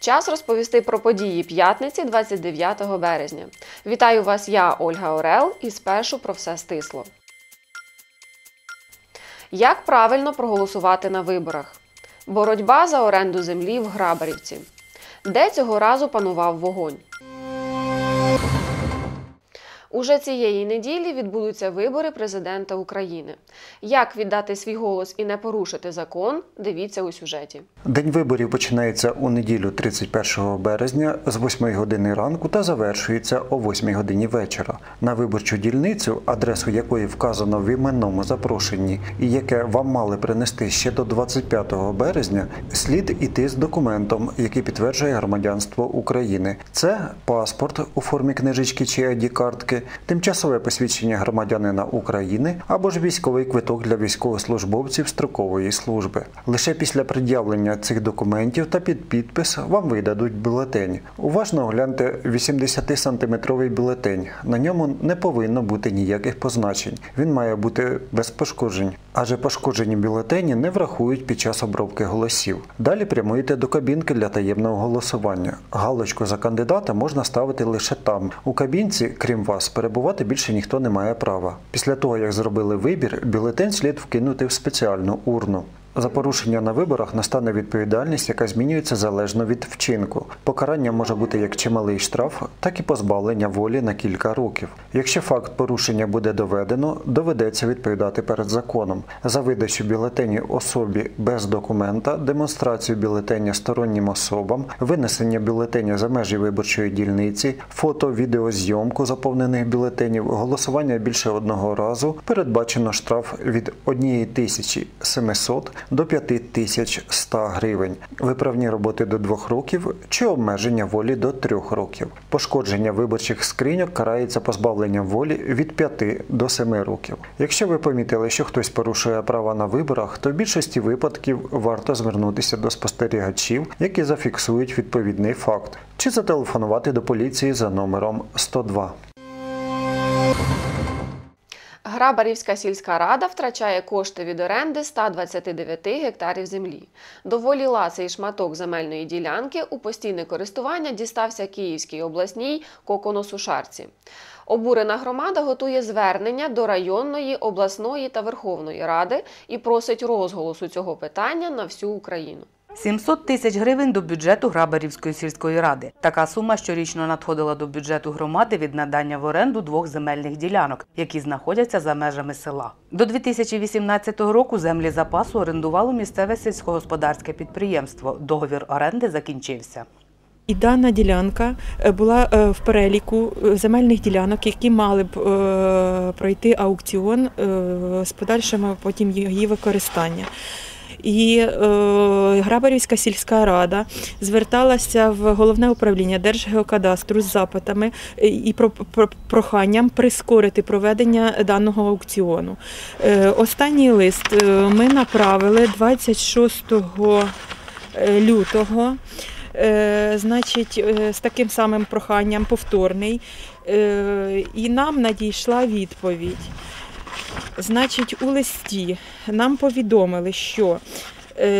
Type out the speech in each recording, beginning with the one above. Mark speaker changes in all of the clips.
Speaker 1: Час розповісти про події п'ятниці 29 березня. Вітаю вас, я Ольга Орел, і спершу про все стисло. Як правильно проголосувати на виборах? Боротьба за оренду землі в Грабарівці. Де цього разу панував вогонь? Уже цієї неділі відбудуться вибори президента України. Як віддати свій голос і не порушити закон? Дивіться у сюжеті.
Speaker 2: День виборів починається у неділю 31 березня з 8 години ранку та завершується о 8 годині вечора. На виборчу дільницю, адресу якої вказано в іменному запрошенні, і яке вам мали принести ще до 25 березня, слід іти з документом, який підтверджує громадянство України. Це паспорт у формі книжечки чи ID-картки, тимчасове посвідчення громадянина України або ж військовий квиток для військовослужбовців строкової служби. Лише після пред'явлення цих документів та під підпис вам видадуть бюлетень. Уважно огляньте 80-сантиметровий бюлетень. На ньому не повинно бути ніяких позначень. Він має бути без пошкоджень, адже пошкоджені бюлетені не врахують під час обробки голосів. Далі прямуєте до кабінки для таємного голосування. Галочку за кандидата можна ставити лише там. У кабінці, крім вас, перебувати більше ніхто не має права. Після того, як зробили вибір, бюлетень слід вкинути в спеціальну урну. За порушення на виборах настане відповідальність, яка змінюється залежно від вчинку. Покарання може бути як чималий штраф, так і позбавлення волі на кілька років. Якщо факт порушення буде доведено, доведеться відповідати перед законом за видачу бюлетенів особі без документа, демонстрацію бюлетеня стороннім особам, винесення бюлетеня за межі виборчої дільниці, фото, відеозйомку заповнених бюлетенів, голосування більше одного разу. Передбачено штраф від 1700 до 5100 гривень, виправні роботи до 2 років чи обмеження волі до 3 років. Пошкодження виборчих скриньок карається позбавленням волі від 5 до 7 років. Якщо ви помітили, що хтось порушує права на виборах, то в більшості випадків варто звернутися до спостерігачів, які зафіксують відповідний факт, чи зателефонувати до поліції за номером 102.
Speaker 1: Грабарівська сільська рада втрачає кошти від оренди 129 гектарів землі. Доволі ласий шматок земельної ділянки у постійне користування дістався Київській обласній коконосушарці. Обурена громада готує звернення до районної, обласної та Верховної Ради і просить розголосу цього питання на всю Україну.
Speaker 3: 700 тисяч гривень до бюджету Грабарівської сільської ради. Така сума щорічно надходила до бюджету громади від надання в оренду двох земельних ділянок, які знаходяться за межами села. До 2018 року землі запасу орендувало місцеве сільськогосподарське підприємство. Договір оренди закінчився.
Speaker 4: І дана ділянка е, була е, в переліку е, земельних ділянок, які мали б пройти аукціон з подальшим потім її використання. І е, Грабарівська сільська рада зверталася в головне управління Держгеокадастру з запитами е, і про, про проханням прискорити проведення даного аукціону. Е, останній лист е, ми направили 26 е, лютого. Значить, з таким самим проханням повторний, і нам надійшла відповідь. Значить, у листі нам повідомили, що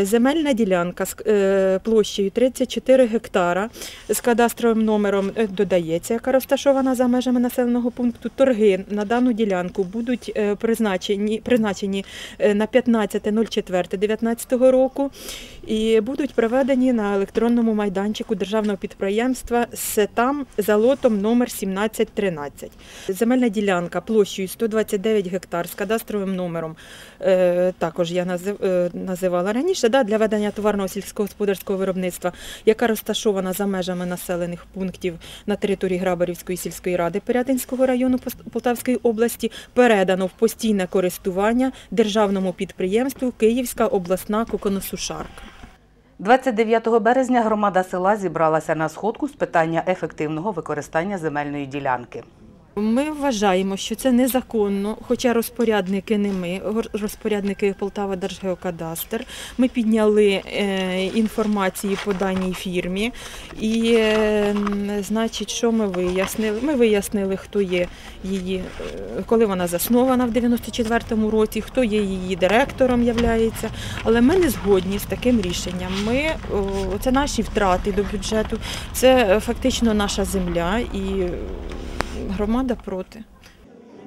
Speaker 4: земельна ділянка з е, площею 34 гектара з кадастровим номером е, додається, яка розташована за межами населеного пункту. Торги на дану ділянку будуть е, призначені, призначені е, на 15.04.2019 року і будуть проведені на електронному майданчику державного підприємства СЕТАМ за лотом номер 1713. Земельна ділянка площею 129 гектар з кадастровим номером, е, також я е, називала раніше, да, для ведення товарного сільськогосподарського виробництва, яка розташована за межами населених пунктів на території Грабарівської сільської ради Пирятинського району Полтавської області, передано в постійне користування державному підприємству Київська обласна коконосушарка.
Speaker 3: 29 березня громада села зібралася на сходку з питання ефективного використання земельної ділянки.
Speaker 4: Ми вважаємо, що це незаконно, хоча розпорядники не ми, розпорядники Полтава Держгеокадастр. Ми підняли е, інформацію по даній фірмі. І, е, значить, що ми вияснили? Ми вияснили, хто є її, е, коли вона заснована в 94-му році, хто є її директором, являється. Але ми не згодні з таким рішенням. Ми, це наші втрати до бюджету, це фактично наша земля і громада проти.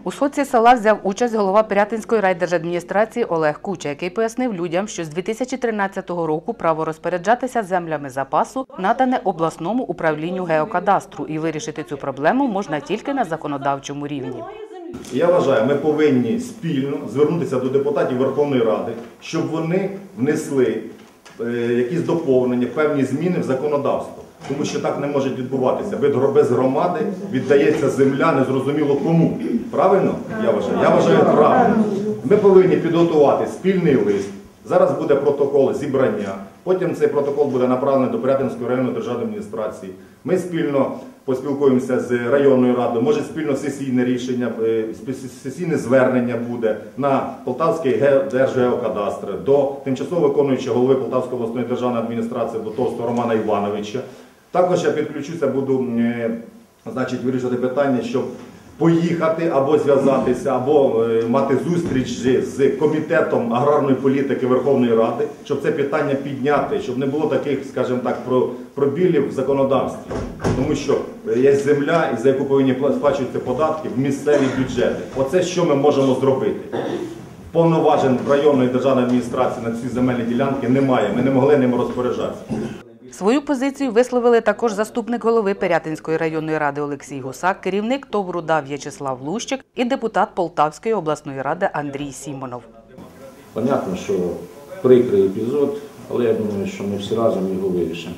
Speaker 3: У соці села взяв участь голова Пирятинської райдержадміністрації Олег Куча, який пояснив людям, що з 2013 року право розпоряджатися землями запасу надане обласному управлінню геокадастру, і вирішити цю проблему можна тільки на законодавчому рівні.
Speaker 5: Я вважаю, ми повинні спільно звернутися до депутатів Верховної Ради, щоб вони внесли е, якісь доповнення, певні зміни в законодавство. Тому що так не може відбуватися. Від Без громади віддається земля незрозуміло кому. Правильно? Я вважаю. Я вважаю правильно. Ми повинні підготувати спільний лист. Зараз буде протокол зібрання. Потім цей протокол буде направлений до Порятинської районної державної адміністрації. Ми спільно поспілкуємося з районною радою. Може спільно сесійне рішення, е, сесійне звернення буде на Полтавський Держгеокадастр до тимчасово виконуючого голови Полтавської обласної державної адміністрації до Товстого Романа Івановича. Також я підключуся, буду е, значить, вирішувати питання, щоб поїхати або зв'язатися, або е, мати зустріч з- комітетом аграрної політики Верховної Ради, щоб це питання підняти, щоб не було таких, скажімо так, пробілів в законодавстві. Тому що е, є земля, за яку повинні сплачувати податки в місцеві бюджети. Оце що ми можемо зробити. Повноважень районної державної адміністрації на ці земельні ділянки немає. Ми не могли ними розпоряджатися.
Speaker 3: Свою позицію висловили також заступник голови Пирятинської районної ради Олексій Гусак, керівник ТОВ «Руда» В'ячеслав Лущик і депутат Полтавської обласної ради Андрій Сімонов.
Speaker 6: Понятно, що прикрий епізод, але я думаю, що ми всі разом його вирішимо.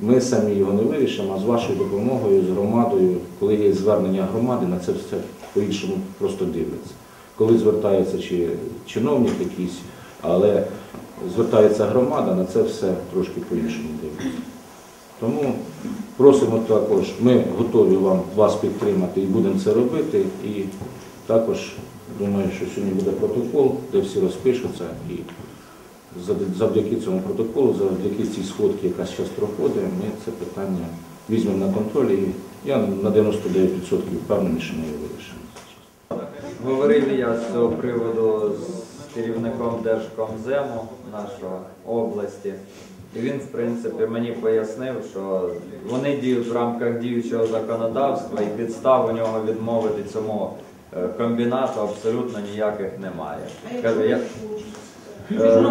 Speaker 6: Ми самі його не вирішимо, а з вашою допомогою, з громадою, коли є звернення громади, на це все по-іншому просто дивляться. Коли звертається чи чиновник якийсь, але звертається громада, на це все трошки по-іншому дивляться. Тому просимо також, ми готові вам вас підтримати і будемо це робити. І також думаю, що сьогодні буде протокол, де всі розпишуться. І завдяки цьому протоколу, завдяки цій сходці, яка зараз проходить, ми це питання візьмемо на контроль. І я на 99% впевнений, що ми його вирішимо.
Speaker 7: Говорив я з цього приводу з керівником Держкомзему нашої області. І він, в принципі, мені пояснив, що вони діють в рамках діючого законодавства і підстав у нього відмовити цьому е, комбінату абсолютно ніяких немає. Каже, я, Е,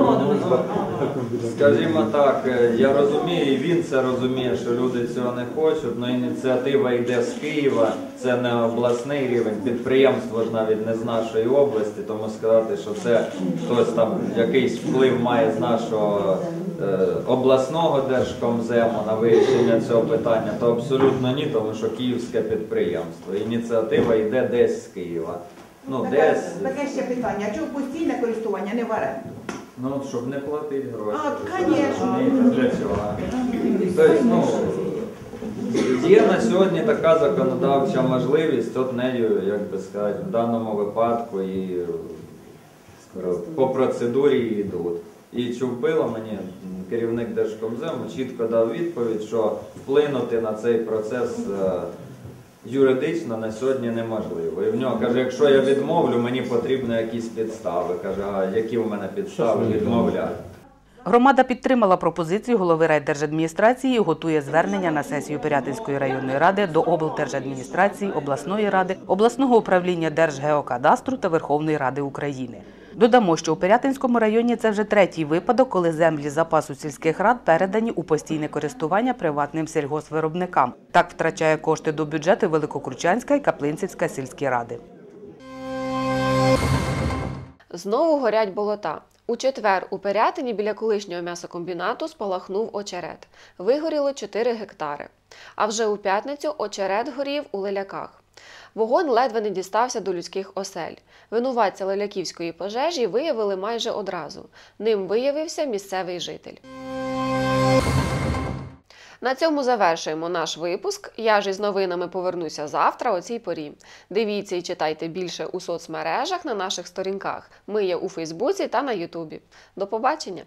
Speaker 7: Скажімо так, е, я розумію, і він це розуміє, що люди цього не хочуть, але ініціатива йде з Києва, це не обласний рівень, підприємство ж навіть не з нашої області, тому сказати, що це хтось там якийсь вплив має з нашого е, обласного держкомзему на вирішення цього питання, то абсолютно ні, тому що київське підприємство. Ініціатива йде десь з Києва. Ну,
Speaker 8: Таке,
Speaker 7: десь.
Speaker 8: таке ще питання. А чого постійне користування, не в оренду?
Speaker 7: Ну, щоб не платити гроші.
Speaker 8: А,
Speaker 7: ви розумієте, Для цього. Тобто, ну, є на сьогодні така законодавча можливість, от нею, як би сказати, в даному випадку і е, по процедурі йдуть. І Чубило мені, керівник Держкомзему, чітко дав відповідь, що вплинути на цей процес е, юридично на сьогодні неможливо. І в нього каже, якщо я відмовлю, мені потрібно якісь підстави. Каже, а які в мене підстави відмовляти?
Speaker 3: Громада підтримала пропозицію голови райдержадміністрації і готує звернення на сесію Пирятинської районної ради до облдержадміністрації, обласної ради, обласного управління Держгеокадастру та Верховної Ради України. Додамо, що у Пирятинському районі це вже третій випадок, коли землі запасу сільських рад передані у постійне користування приватним сільгоспвиробникам. Так втрачає кошти до бюджету Великокручанська і Каплинцівська сільські ради.
Speaker 1: Знову горять болота. У четвер у Пирятині біля колишнього м'ясокомбінату спалахнув очерет. Вигоріло 4 гектари. А вже у п'ятницю очерет горів у леляках. Вогонь ледве не дістався до людських осель. Винуватця леляківської пожежі виявили майже одразу. Ним виявився місцевий житель. На цьому завершуємо наш випуск. Я ж із новинами повернуся завтра о цій порі. Дивіться і читайте більше у соцмережах на наших сторінках. Ми є у Фейсбуці та на Ютубі. До побачення!